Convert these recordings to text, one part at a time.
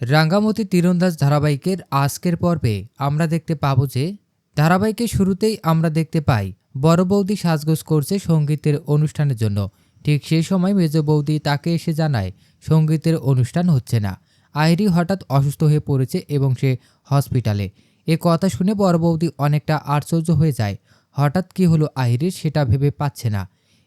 রাঙ্গামতি তীরন্দাজ ধারাবাহিকের আজকের পর্বে আমরা দেখতে পাবো যে ধারাবাহিকের শুরুতেই আমরা দেখতে পাই, বড় বৌদি সাজগোজ করছে সঙ্গীতের অনুষ্ঠানের জন্য। ঠিক সেই সময় মেজ বৌদি তাকে এসে জানায়, সঙ্গীতের অনুষ্ঠান হচ্ছে না। আইরি হঠাৎ অসুস্থ হয়ে পড়েছে এবং সে হসপিটালে। এ কথা শুনে বড় বৌদি অনেকটা আশ্চর্য হয়ে যায়। হঠাৎ কি হলো আহিরির সেটা ভেবে পাচ্ছে না।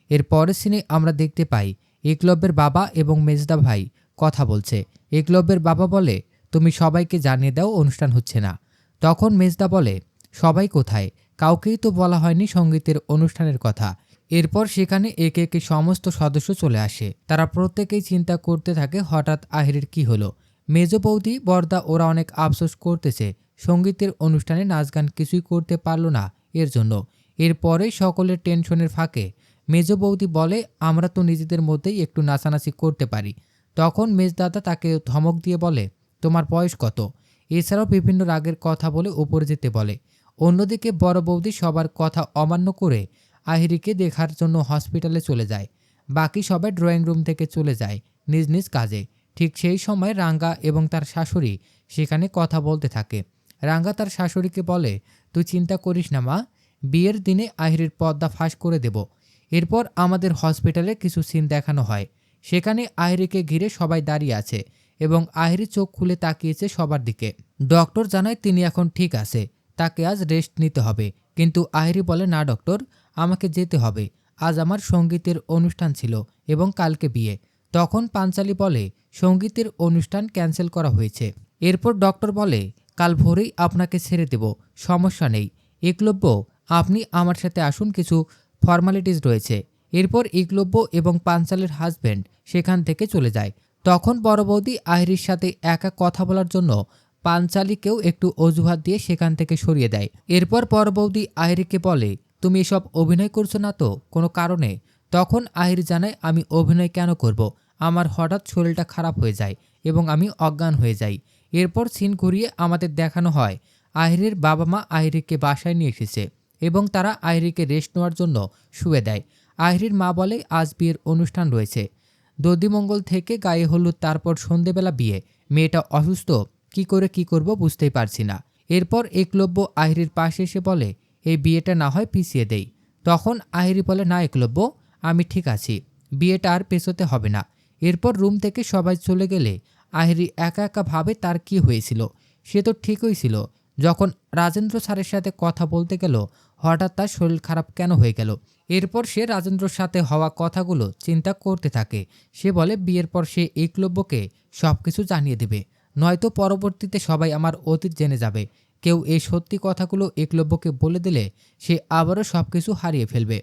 এর পরের সিনে আমরা দেখতে পাই একলব্যের বাবা এবং মেজদা ভাই কথা বলছে। একলব্যের বাবা বলে, তুমি সবাইকে জানিয়ে দাও অনুষ্ঠান হচ্ছে না। তখন মেজদা বলে, সবাই কোথায়? কাউকেই তো বলা হয়নি সঙ্গীতের অনুষ্ঠানের কথা। এরপর সেখানে একে একে সমস্ত সদস্য চলে আসে। তারা প্রত্যেকেই চিন্তা করতে থাকে, হঠাৎ আহিরের কি হলো? মেজ বৌদি, বর্দা, ওরা অনেক আফসোস করতেছে, সঙ্গীতের অনুষ্ঠানে নাচ গান কিছুই করতে পারল না এর জন্য। এরপরে সকলের টেনশনের ফাঁকে মেজ বৌদি বলে, আমরা তো নিজেদের মধ্যেই একটু নাচানাচি করতে পারি। তখন মেজদাদা তাকে ধমক দিয়ে বলে, তোমার বয়স কত? এছাড়াও বিভিন্ন রাগের কথা বলে উপরে যেতে বলে। অন্যদিকে বড় বৌদি সবার কথা অমান্য করে আহিরিকে দেখার জন্য হসপিটালে চলে যায়। বাকি সবাই ড্রয়িং রুম থেকে চলে যায় নিজ নিজ কাজে। ঠিক সেই সময় রাঙ্গা এবং তার শাশুড়ি সেখানে কথা বলতে থাকে। রাঙ্গা তার শাশুড়িকে বলে, তুই চিন্তা করিস না মা, বিয়ের দিনে আহিরের পর্দা ফাঁস করে দেব। এরপর আমাদের হসপিটালে কিছু সিন দেখানো হয়। সেখানে আহিরিকে ঘিরে সবাই দাঁড়িয়ে আছে এবং আহিরি চোখ খুলে তাকিয়েছে সবার দিকে। ডক্টর জানায় তিনি এখন ঠিক আছে, তাকে আজ রেস্ট নিতে হবে। কিন্তু আহিরি বলে, না, ডক্টর, আমাকে যেতে হবে। আজ আমার সঙ্গীতের অনুষ্ঠান ছিল এবং কালকে বিয়ে। তখন পাঞ্চালি বলে, সঙ্গীতের অনুষ্ঠান ক্যান্সেল করা হয়েছে। এরপর ডক্টর বলে, কাল ভোরেই আপনাকে ছেড়ে দেব, সমস্যা নেই। একলব্য আপনি আমার সাথে আসুন, কিছু ফর্মালিটিস রয়েছে। এরপর একলব্য এবং পাঞ্চালের হাজব্যান্ড সেখান থেকে চলে যায়। তখন বড় বৌদি আহিরির সাথে একা কথা বলার জন্য পাঞ্চালিকেও একটু অজুহাত দিয়ে সেখান থেকে সরিয়ে দেয়। এরপর বড় বৌদি আহিরিকে বলে, তুমি এসব অভিনয় করছ না তো? কোনো কারণে? তখন আহির জানায়, আমি অভিনয় কেন করব? আমার হঠাৎ শরীরটা খারাপ হয়ে যায় এবং আমি অজ্ঞান হয়ে যাই। এরপর সিন ঘুরিয়ে আমাদের দেখানো হয়। আহিরের বাবা মা আহিরিকে বাসায় নিয়ে এসেছে এবং তারা আহিরিকে রেস্ট নেওয়ার জন্য শুয়ে দেয়। আহিরির মা বলে, আজ বিয়ের অনুষ্ঠান রয়েছে। দদিমঙ্গল থেকে গায়ে হলুদ, তারপর সন্ধেবেলা বিয়ে। মেয়েটা অসুস্থ। কি করে কি করব বুঝতেই পারছি না। এরপর একলব্য আহিরির পাশে এসে বলে, এই বিয়েটা না হয় পিছিয়ে দেই। তখন আহিরি বলে, না একলব্য, আমি ঠিক আছি। বিয়েটা আর পেছোতে হবে না। এরপর রুম থেকে সবাই চলে গেলে আহিরি একা একা ভাবে তার কি হয়েছিল। সে তো ঠিকই ছিল। যখন রাজেন্দ্র স্যারের সাথে কথা বলতে গেল, হঠাৎ তার শরীর খারাপ কেন হয়ে গেল? এরপর সে রাজেন্দ্রর সাথে হওয়া কথাগুলো চিন্তা করতে থাকে। সে বলে, বিয়ের পর সে একলব্যকে সব কিছু জানিয়ে দেবে। নয়তো পরবর্তীতে সবাই আমার অতীত জেনে যাবে। কেউ এই সত্যি কথাগুলো একলব্যকে বলে দিলে সে আবারও সব কিছু হারিয়ে ফেলবে।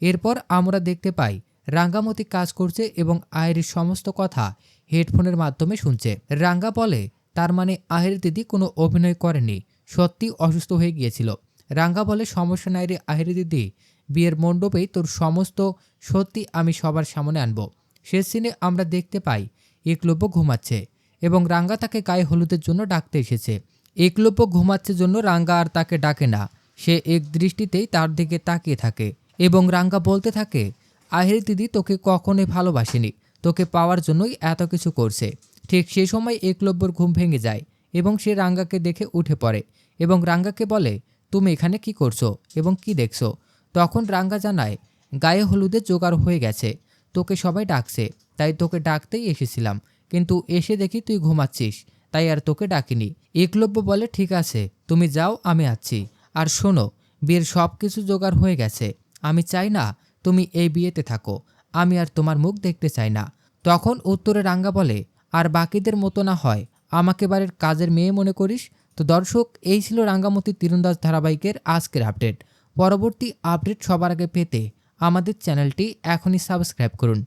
এরপর আমরা দেখতে পাই, রাঙ্গামতি কাজ করছে এবং আয়ের সমস্ত কথা হেডফোনের মাধ্যমে শুনছে। রাঙ্গা বলে, তার মানে আহের দিদি কোনো অভিনয় করেনি। সত্যি অসুস্থ হয়ে গিয়েছিল। রাঙ্গা বলে, সমস্যা নাই রে আহের দিদি। বিয়ের মণ্ডপেই তোর সমস্ত সত্যি আমি সবার সামনে আনব। শেষ সিনে আমরা দেখতে পাই, একলব্য ঘুমাচ্ছে এবং রাঙ্গা তাকে গায়ে হলুদের জন্য ডাকতে এসেছে। একলব্য ঘুমাচ্ছে জন্য রাঙ্গা আর তাকে ডাকে না। সে এক দৃষ্টিতেই তার দিকে তাকিয়ে থাকে এবং রাঙ্গা বলতে থাকে, আহির দিদি তোকে কখনোই ভালোবাসেনি। তোকে পাওয়ার জন্যই এত কিছু করছে। ঠিক সেই সময় একলব্যর ঘুম ভেঙে যায়। এবং সে রাঙ্গাকে দেখে উঠে পড়ে এবং রাঙ্গাকে বলে, তুমি এখানে কি করছ এবং কি দেখছ? তখন রাঙ্গা জানায়, গায়ে হলুদে জোগাড় হয়ে গেছে। তোকে সবাই ডাকছে, তাই তোকে ডাকতেই এসেছিলাম। কিন্তু এসে দেখি তুই ঘুমাচ্ছিস, তাই আর তোকে ডাকিনি। একলব্য বলে, ঠিক আছে, তুমি যাও, আমি আছি। আর শোনো, বিয়ের সব কিছু জোগাড় হয়ে গেছে। আমি চাই না তুমি এই বিয়েতে থাকো। আমি আর তোমার মুখ দেখতে চাই না। তখন উত্তরে রাঙ্গা বলে, আর বাকিদের মতো না হয়। আমাকে বাড়ির কাজের মেয়ে মনে করিস? তো দর্শক, এই ছিল রাঙ্গামতি তীরন্দাজ ধারাবাহিকের আজকের আপডেট। পরবর্তী আপডেট সবার আগে পেতে আমাদের চ্যানেলটি এখনই সাবস্ক্রাইব করুন।